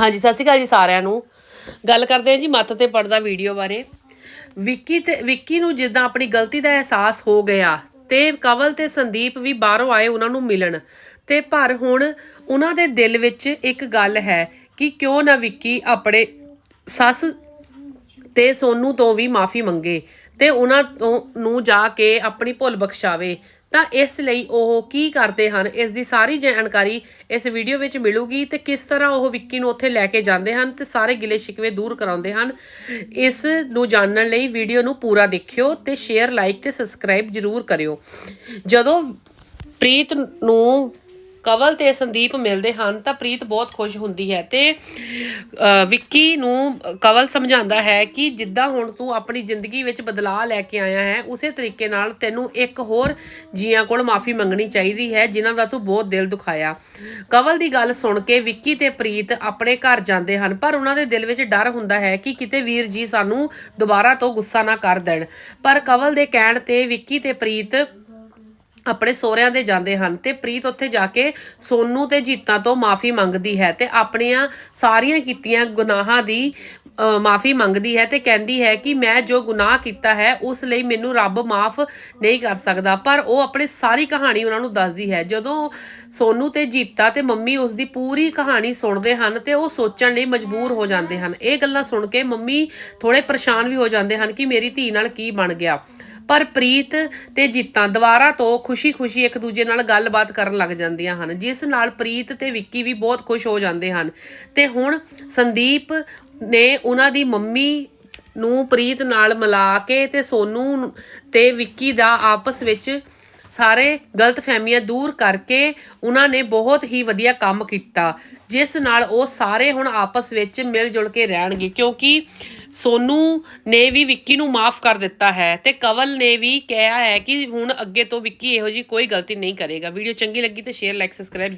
ਹਾਂਜੀ, ਸਤਿ ਸ਼੍ਰੀ ਅਕਾਲ ਜੀ ਸਾਰਿਆਂ ਨੂੰ। ਗੱਲ ਕਰਦੇ ਹਾਂ ਜੀ ਮੱਤ ਤੇ ਪੜਦਾ ਵੀਡੀਓ ਬਾਰੇ। ਵਿੱਕੀ ਤੇ, ਵਿੱਕੀ ਨੂੰ ਜਿੱਦਾਂ ਆਪਣੀ ਗਲਤੀ ਦਾ ਅਹਿਸਾਸ ਹੋ ਗਿਆ, ਤੇ ਕਵਲ ਤੇ ਸੰਦੀਪ ਵੀ ਬਾਹਰੋਂ ਆਏ ਉਹਨਾਂ ਨੂੰ ਮਿਲਣ। ਤੇ ਪਰ ਹੁਣ ਉਹਨਾਂ ਦੇ ਦਿਲ ਵਿੱਚ ਇੱਕ ਗੱਲ ਹੈ ਕਿ ਕਿਉਂ ਨਾ ਵਿੱਕੀ ਆਪਣੇ ਸੱਸ ਤੇ ਸੋਨੂ ਤੋਂ ਵੀ ਮਾਫੀ ਮੰਗੇ, ਤੇ ਉਹਨਾਂ ਤੋਂ ਨੂੰ ਜਾ ਕੇ ਆਪਣੀ ਭੁੱਲ ਬਖਸ਼ਾਵੇ। ਤਾਂ ਇਸ ਲਈ ਉਹ ਕੀ ਕਰਦੇ ਹਨ, ਇਸ ਦੀ ਸਾਰੀ ਜਾਣਕਾਰੀ ਇਸ ਵੀਡੀਓ ਵਿੱਚ ਮਿਲੂਗੀ ਤੇ ਕਿਸ ਤਰ੍ਹਾਂ ਉਹ ਵਿੱਕੀ ਨੂੰ ਉੱਥੇ ਲੈ ਕੇ ਜਾਂਦੇ ਹਨ ਤੇ ਸਾਰੇ ਗਿਲੇ ਸ਼ਿਕਵੇ ਦੂਰ ਕਰਾਉਂਦੇ ਹਨ। ਇਸ ਨੂੰ ਜਾਣਨ ਲਈ ਵੀਡੀਓ ਨੂੰ ਪੂਰਾ ਦੇਖਿਓ ਤੇ ਸ਼ੇਅਰ ਲਾਈਕ ਤੇ ਸਬਸਕ੍ਰਾਈਬ ਜਰੂਰ ਕਰਿਓ। ਜਦੋਂ ਪ੍ਰੀਤ ਨੂੰ ਕਵਲ ਤੇ ਸੰਦੀਪ ਮਿਲਦੇ ਹਨ ਤਾਂ ਪ੍ਰੀਤ ਬਹੁਤ ਖੁਸ਼ ਹੁੰਦੀ ਹੈ ਤੇ ਵਿੱਕੀ ਨੂੰ ਕਵਲ ਸਮਝਾਉਂਦਾ ਹੈ ਕਿ ਜਿੱਦਾਂ ਹੁਣ ਤੂੰ ਆਪਣੀ ਜ਼ਿੰਦਗੀ ਵਿੱਚ ਬਦਲਾਅ ਲੈ ਕੇ ਆਇਆ ਹੈ, ਉਸੇ ਤਰੀਕੇ ਨਾਲ ਤੈਨੂੰ ਇੱਕ ਹੋਰ ਜੀਆਂ ਕੋਲ ਮਾਫੀ ਮੰਗਣੀ ਚਾਹੀਦੀ ਹੈ, ਜਿਨ੍ਹਾਂ ਦਾ ਤੂੰ ਬਹੁਤ ਦਿਲ ਦੁਖਾਇਆ। ਕਵਲ ਦੀ ਗੱਲ ਸੁਣ ਕੇ ਵਿੱਕੀ ਤੇ ਪ੍ਰੀਤ ਆਪਣੇ ਘਰ ਜਾਂਦੇ ਹਨ, ਪਰ ਉਹਨਾਂ ਦੇ ਦਿਲ ਵਿੱਚ ਡਰ ਹੁੰਦਾ ਹੈ ਕਿ ਕਿਤੇ ਵੀਰ ਜੀ ਸਾਨੂੰ ਦੁਬਾਰਾ ਤੋਂ ਗੁੱਸਾ ਨਾ ਕਰ ਦੇਣ। ਪਰ ਕਵਲ ਦੇ ਕਹਿਣ ਤੇ ਵਿੱਕੀ ਤੇ ਪ੍ਰੀਤ ਆਪਣੇ ਸਹੁਰਿਆਂ ਦੇ ਜਾਂਦੇ ਹਨ ਤੇ ਪ੍ਰੀਤ ਉੱਥੇ ਜਾ ਕੇ ਸੋਨੂ ਤੇ ਜੀਤਾਂ ਤੋਂ ਮਾਫੀ ਮੰਗਦੀ ਹੈ ਤੇ ਆਪਣੀਆਂ ਸਾਰੀਆਂ ਕੀਤੀਆਂ ਗੁਨਾਹਾਂ ਦੀ ਮਾਫੀ ਮੰਗਦੀ ਹੈ ਤੇ ਕਹਿੰਦੀ ਹੈ ਕਿ ਮੈਂ ਜੋ ਗੁਨਾਹ ਕੀਤਾ ਹੈ, ਉਸ ਲਈ ਮੈਨੂੰ ਰੱਬ ਮਾਫ ਨਹੀਂ ਕਰ ਸਕਦਾ। ਪਰ ਉਹ ਆਪਣੀ ਸਾਰੀ ਕਹਾਣੀ ਉਹਨਾਂ ਨੂੰ ਦੱਸਦੀ ਹੈ। ਜਦੋਂ ਸੋਨੂ ਤੇ ਜੀਤਾ ਤੇ ਮੰਮੀ ਉਸ ਦੀ ਪੂਰੀ ਕਹਾਣੀ ਸੁਣਦੇ ਹਨ ਤੇ ਉਹ ਸੋਚਣ ਲਈ ਮਜਬੂਰ ਹੋ ਜਾਂਦੇ ਹਨ। ਇਹ ਗੱਲਾਂ ਸੁਣ ਕੇ ਮੰਮੀ ਥੋੜੇ ਪਰੇਸ਼ਾਨ ਵੀ ਹੋ ਜਾਂਦੇ ਹਨ ਕਿ ਮੇਰੀ ਧੀ ਨਾਲ ਕੀ ਬਣ ਗਿਆ। ਪਰ ਪ੍ਰੀਤ ਤੇ ਜੀਤਾਂ ਦੁਬਾਰਾ ਤੋਂ ਖੁਸ਼ੀ-ਖੁਸ਼ੀ ਇੱਕ ਦੂਜੇ ਨਾਲ ਗੱਲਬਾਤ ਕਰਨ ਲੱਗ ਜਾਂਦੀਆਂ ਹਨ, ਜਿਸ ਨਾਲ ਪ੍ਰੀਤ ਤੇ ਵਿੱਕੀ ਵੀ ਬਹੁਤ ਖੁਸ਼ ਹੋ ਜਾਂਦੇ ਹਨ। ਤੇ ਹੁਣ ਸੰਦੀਪ ਨੇ ਉਹਨਾਂ ਦੀ ਮੰਮੀ ਨੂੰ ਪ੍ਰੀਤ ਨਾਲ ਮਿਲਾ ਕੇ ਤੇ ਸੋਨੂ ਤੇ ਵਿੱਕੀ ਦਾ ਆਪਸ ਵਿੱਚ ਸਾਰੇ ਗਲਤਫਹਿਮੀਆਂ ਦੂਰ ਕਰਕੇ ਉਹਨਾਂ ਨੇ ਬਹੁਤ ਹੀ ਵਧੀਆ ਕੰਮ ਕੀਤਾ, ਜਿਸ ਨਾਲ ਉਹ ਸਾਰੇ ਹੁਣ ਆਪਸ ਵਿੱਚ ਮਿਲ ਜੁਲ ਕੇ ਰਹਿਣਗੇ। ਕਿਉਂਕਿ ਸੋਨੂ ਨੇ ਵੀ ਵਿੱਕੀ ਨੂੰ ਮਾਫ ਕਰ ਦਿੱਤਾ ਹੈ ਤੇ ਕਵਲ ਨੇ ਵੀ ਕਿਹਾ ਹੈ ਕਿ ਹੁਣ ਅੱਗੇ ਤੋਂ ਵਿੱਕੀ ਇਹੋ ਜੀ ਕੋਈ ਗਲਤੀ ਨਹੀਂ ਕਰੇਗਾ। ਵੀਡੀਓ ਚੰਗੀ ਲੱਗੀ ਤੇ ਸ਼ੇਅਰ ਲਾਈਕ ਸਬਸਕ੍ਰਾਈਬ